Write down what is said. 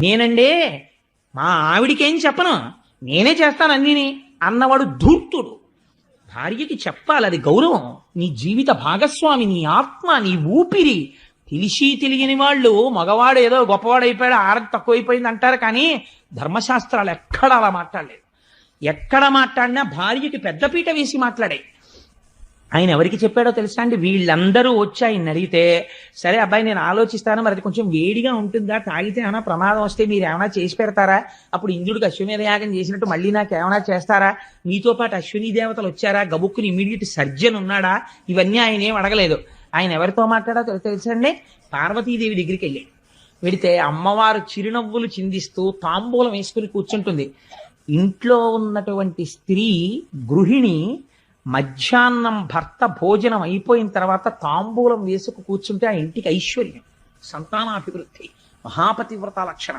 నేనండే మా ఆవిడికేం చెప్పను. నేనే చేస్తాను అన్నీని. అన్నవాడు ధూర్తుడు. భార్యకి చెప్పాలి అది గౌరవం. నీ జీవిత భాగస్వామి నీ ఆత్మ నీ ఊపిరి. తెలిసి తెలియని వాళ్ళు మగవాడు ఏదో గొప్పవాడైపోయాడు అయిపోయాడు ఆరతి తక్కువైపోయింది అంటారు కానీ ధర్మశాస్త్రాలు ఎక్కడ అలా మాట్లాడలేదు. ఎక్కడ మాట్లాడినా భార్యకి పెద్దపీట వేసి మాట్లాడాయి. ఆయన ఎవరికి చెప్పాడో తెలుసా అండి? వీళ్ళందరూ వచ్చి ఆయన అడిగితే సరే అబ్బాయి నేను ఆలోచిస్తాను మరి అది కొంచెం వేడిగా ఉంటుందా? తాగితే ఏమైనా ప్రమాదం వస్తే మీరు ఏమైనా చేసి పెడతారా? అప్పుడు ఇంద్రుడికి అశ్వమేధ యాగం చేసినట్టు మళ్ళీ నాకు ఏమైనా చేస్తారా? మీతో పాటు అశ్విని దేవతలు వచ్చారా? గబుక్కుని ఇమీడియట్ సర్జన్ ఉన్నాడా? ఇవన్నీ ఆయన ఏం అడగలేదు. ఆయన ఎవరితో మాట్లాడో తెలుసండి పార్వతీదేవి దగ్గరికి వెళ్ళి వెడితే అమ్మవారు చిరునవ్వులు చిందిస్తూ తాంబూలం వేసుకుని కూర్చుంటుంది. ఇంట్లో ఉన్నటువంటి స్త్రీ గృహిణి మధ్యాహ్నం భర్త భోజనం అయిపోయిన తర్వాత తాంబూలం వేసుకు కూర్చుంటే ఆ ఇంటికి ఐశ్వర్యం సంతానాభివృద్ధి మహాపతివ్రత లక్షణం.